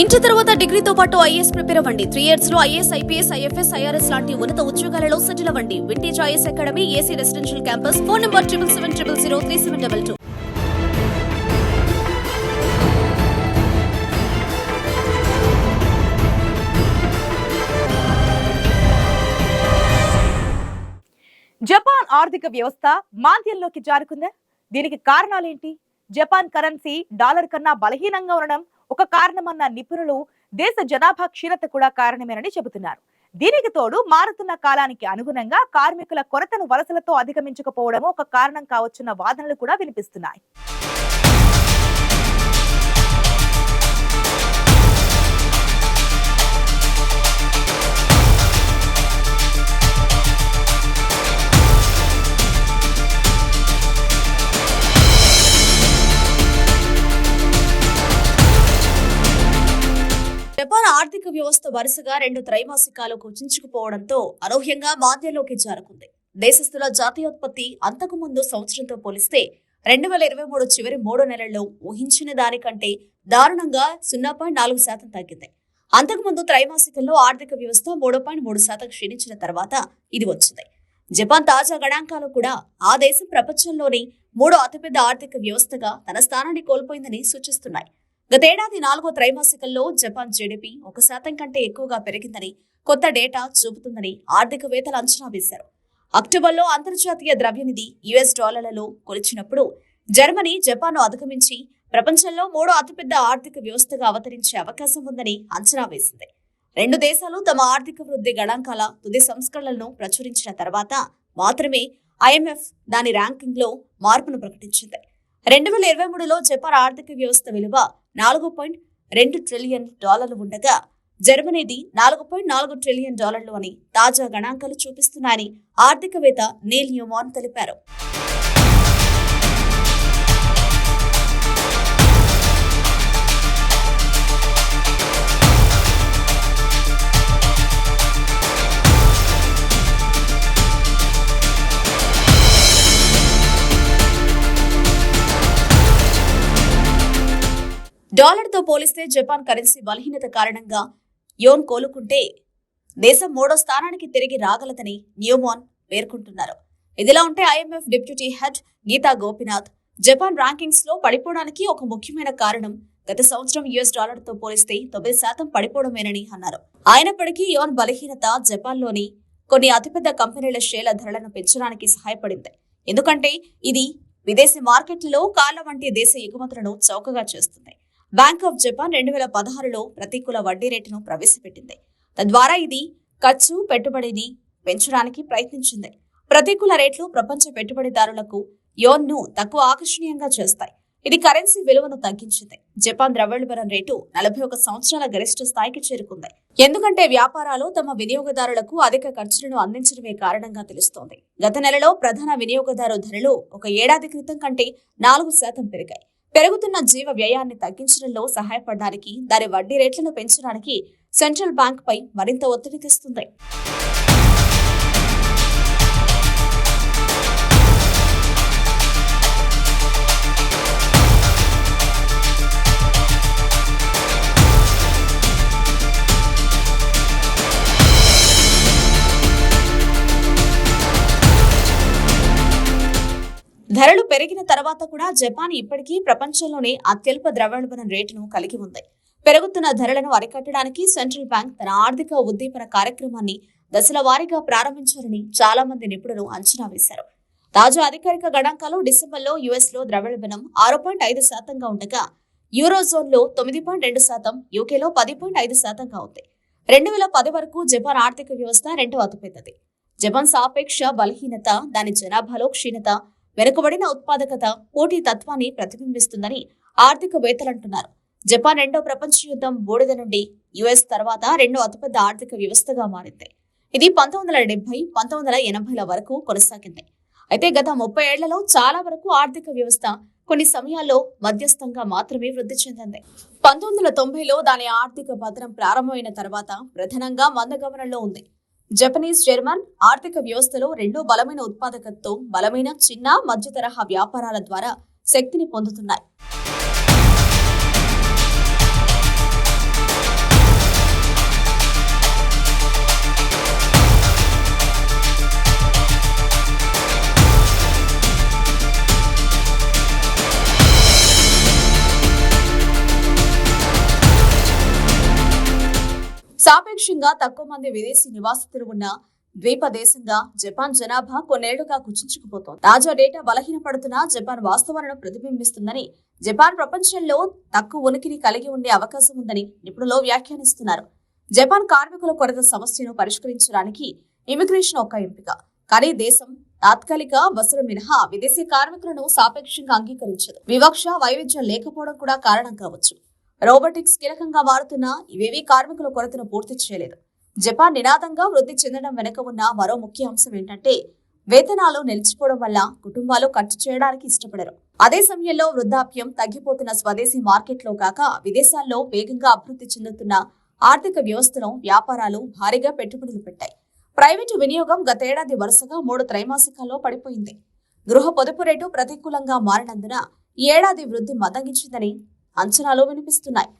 Inter తర్వాత డిగ్రీతో పాటు ఐఏఎస్ ప్రిపేర్ అవ్వండి. త్రీ ఇయర్స్లో ఐఏఎస్ ఐపీఎస్ ఐఎఫ్ఎస్ ఐఆర్ఎస్ లాంటి ఉన్నత ఉద్యోగాలలో సెటిల్ అవ్వండి. Vintage IAS academy AC residential campus. Phone number triple seven triple zero three seven double two Japan ఆర్థిక వ్యవస్థ మాంద్యంలోకి జారుకుందా. దీనికి కారణాలేంటి? జపాన్ కరెన్సీ డాలర్ కన్నా బలహీనంగా ఉండడం ఒక కారణమన్న నిపుణులు దేశ జనాభా క్షీణత కూడా కారణమేనని చెబుతున్నారు. దీనికి తోడు మారుతున్న కాలానికి అనుగుణంగా కార్మికుల కొరతను వలసలతో అధిగమించకపోవడం ఒక కారణం కావచ్చున్న వాదనలు కూడా వినిపిస్తున్నాయి. ఆర్థిక వ్యవస్థ వరుసగా రెండు త్రైమాసికాలు కుచించుకుపోవడంతో అనూహ్యంగా మాంద్యంలోకి జారుకుంది. దేశస్థుల జాతీయోత్పత్తి అంతకుముందు సంవత్సరంతో పోలిస్తే రెండు వేల ఇరవై మూడు చివరి మూడు నెలల్లో ఊహించిన దానికంటే దారుణంగా సున్నా పాయింట్ నాలుగు శాతం తగ్గింది. అంతకుముందు త్రైమాసికంలో ఆర్థిక వ్యవస్థ మూడు పాయింట్ మూడు శాతం క్షీణించిన తర్వాత ఇది వచ్చింది. జపాన్ తాజా గణాంకాలు కూడా ఆ దేశం ప్రపంచంలోని మూడో అతిపెద్ద ఆర్థిక వ్యవస్థగా తన స్థానాన్ని కోల్పోయిందని సూచిస్తున్నాయి. గతేడాది నాలుగో త్రైమాసికంలో జపాన్ జీడిపి ఒక శాతం కంటే ఎక్కువగా పెరిగిందని కొత్త డేటా చూపుతుందని ఆర్థికవేత్తలు అంచనా వేశారు. అక్టోబర్లో అంతర్జాతీయ ద్రవ్యనిధి యుఎస్ డాలర్లలో కొలిచినప్పుడు జర్మనీ జపాన్ను అధిగమించి ప్రపంచంలో మూడో అతిపెద్ద ఆర్థిక వ్యవస్థగా అవతరించే అవకాశం ఉందని అంచనా వేసింది. రెండు దేశాలు తమ ఆర్థిక వృద్ధి గణాంకాల తుది సంస్కరణలను ప్రచురించిన తర్వాత మాత్రమే ఐఎంఎఫ్ దాని ర్యాంకింగ్లో మార్పును ప్రకటించింది. రెండు వేల ఇరవై మూడులో జపాన్ ఆర్థిక వ్యవస్థ విలువ నాలుగు పాయింట్ రెండు ట్రిలియన్ డాలర్లు ఉండగా జర్మనీది నాలుగు పాయింట్ నాలుగు ట్రిలియన్ డాలర్లు అని తాజా గణాంకాలు చూపిస్తున్నాయని ఆర్థికవేత్త నీల్ న్యూమాన్ తెలిపారు. డాలర్తో పోలిస్తే జపాన్ కరెన్సీ బలహీనత కారణంగా యోన్ కోలుకుంటే దేశం మూడో స్థానానికి తిరిగి రాగలదని న్యూమాన్ పేర్కొంటున్నారు. ఇదిలా ఉంటే IMF deputy head Gita Gopinath Japan ర్యాంకింగ్స్లో పడిపోవడానికి ఒక ముఖ్యమైన కారణం గత సంవత్సరం యుఎస్ డాలర్తో పోలిస్తే తొమ్మిది శాతం పడిపోవడమేనని అన్నారు. అయినప్పటికీ యోన్ బలహీనత జపాన్లోని కొన్ని అతిపెద్ద కంపెనీల షేర్ల ధరలను పెంచడానికి సహాయపడింది. ఎందుకంటే ఇది విదేశీ మార్కెట్లలో కాళ్ళ వంటి దేశ ఎగుమతులను చౌకగా చేస్తుంది. బ్యాంక్ ఆఫ్ జపాన్ రెండు వేల పదహారులో ప్రతికూల వడ్డీ రేటును ప్రవేశపెట్టింది. తద్వారా ఇది ఖర్చు పెట్టుబడిని పెంచడానికి ప్రయత్నించింది. ప్రతికూల రేట్లు ప్రపంచ పెట్టుబడిదారులకు యోన్ను తక్కువ ఆకర్షణీయంగా చేస్తాయి. ఇది కరెన్సీ విలువను తగ్గించింది. జపాన్ ద్రవ్యోల్బణం రేటు నలభై ఒక సంవత్సరాల గరిష్ట స్థాయికి చేరుకుంది. ఎందుకంటే వ్యాపారాలు తమ వినియోగదారులకు అధిక ఖర్చులను అందించడమే కారణంగా తెలుస్తోంది. గత నెలలో ప్రధాన వినియోగదారు ధరలు ఒక ఏడాది క్రితం కంటే నాలుగు శాతం పెరిగాయి. పెరుగుతున్న జీవ వ్యయాన్ని తగ్గించడంలో సహాయపడడానికి దాని వడ్డీ రేట్లను పెంచడానికి సెంట్రల్ బ్యాంక్ పై మరింత ఒత్తిడి తెస్తుంది. ధరలు పెరిగిన తర్వాత కూడా జపాన్ ఇప్పటికీ ప్రపంచంలోనే అత్యల్ప ద్రవ్యోల్బణం రేటును కలిగి ఉంది. పెరుగుతున్న ధరలను అరికట్టడానికి సెంట్రల్ బ్యాంక్ తన ఆర్థిక ఉద్దీపన కార్యక్రమాన్ని దశల వారీగా ప్రారంభించారని చాలా మంది నిపుణులు అంచనా వేశారు. తాజా అధికారిక గణాంకాలు డిసెంబర్లో యుఎస్లో ద్రవ్యోల్బణం ఆరు పాయింట్ ఐదు శాతంగా ఉండగా యూరోజోన్లో తొమ్మిది పాయింట్ రెండు శాతం యూకేలో పది పాయింట్ ఐదు శాతంగా ఉంది. రెండు వేల పది వరకు జపాన్ ఆర్థిక వ్యవస్థ రెండో అతిపెద్దది. జపాన్ సాపేక్ష బలహీనత దాని జనాభాలో క్షీణత వెనుకబడిన ఉత్పాదకత పోటీ తత్వాన్ని ప్రతిబింబిస్తుందని ఆర్థికవేత్తలంటున్నారు జపాన్ రెండో ప్రపంచ యుద్ధం బూడిద నుండి యుఎస్ తర్వాత రెండో అతిపెద్ద ఆర్థిక వ్యవస్థగా మారింది. ఇది పంతొమ్మిది వందల డెబ్బై పంతొమ్మిది వందల ఎనభైల వరకు కొనసాగింది. అయితే గత ముప్పై ఏళ్ళలో చాలా వరకు ఆర్థిక వ్యవస్థ కొన్ని సమయాల్లో మధ్యస్థంగా మాత్రమే వృద్ధి చెందింది. పంతొమ్మిది వందల తొంభైలో దాని ఆర్థిక పతనం ప్రారంభమైన తర్వాత ప్రధానంగా మందగమనంలో ఉంది. జపనీస్ జర్మన్ ఆర్థిక వ్యవస్థలో రెండు బలమైన ఉత్పాదకత్వం బలమైన చిన్న మధ్య తరహా వ్యాపారాల ద్వారా శక్తిని పొందుతున్నాయి. సాపేక్షంగా తక్కువ మంది విదేశీ నివాసితులు ఉన్న ద్వీప దేశంగా జపాన్ జనాభా కొన్నేళ్ళుగా కుచించుకుపోతోంది. తాజా డేటా బలహీనపడుతున్న జపాన్ వాస్తవాలను ప్రతిబింబిస్తుందని జపాన్ ప్రపంచంలో తక్కువ ఉనికిని కలిగి ఉండే అవకాశం ఉందని నిపుణులు వ్యాఖ్యానిస్తున్నారు. జపాన్ కార్మికుల కొరత సమస్యను పరిష్కరించడానికి ఇమిగ్రేషన్ ఒక ఎంపిక. కానీ దేశం తాత్కాలిక బస్సులు మినహా విదేశీ కార్మికులను సాపేక్షంగా అంగీకరించదు. వివక్ష వైవిధ్యం లేకపోవడం కూడా కారణం కావచ్చు. రోబోటిక్స్ కీలకంగా మారుతున్న ఇవేవీ కార్మికుల కొరతను పూర్తి చేయలేదు. జపాన్ నినాదంగా వృద్ధి చెందడం వెనుక ఉన్న మరో ముఖ్య అంశం ఏంటంటే వేతనాలు నిలిచిపోవడం వల్ల కుటుంబాలు ఖర్చు చేయడానికి ఇష్టపడరు. అదే సమయంలో వృద్ధాప్యం తగ్గిపోతున్న స్వదేశీ మార్కెట్లో కాక విదేశాల్లో వేగంగా అభివృద్ధి చెందుతున్న ఆర్థిక వ్యవస్థలో వ్యాపారాలు భారీగా పెట్టుబడులు పెట్టాయి. ప్రైవేటు వినియోగం గతేడాది వరుసగా మూడు త్రైమాసికాల్లో పడిపోయింది. గృహ పొదుపు రేటు ప్రతికూలంగా మారినందున ఈ ఏడాది వృద్ధి మందగించిందని అంచనాలు వినిపిస్తున్నాయి.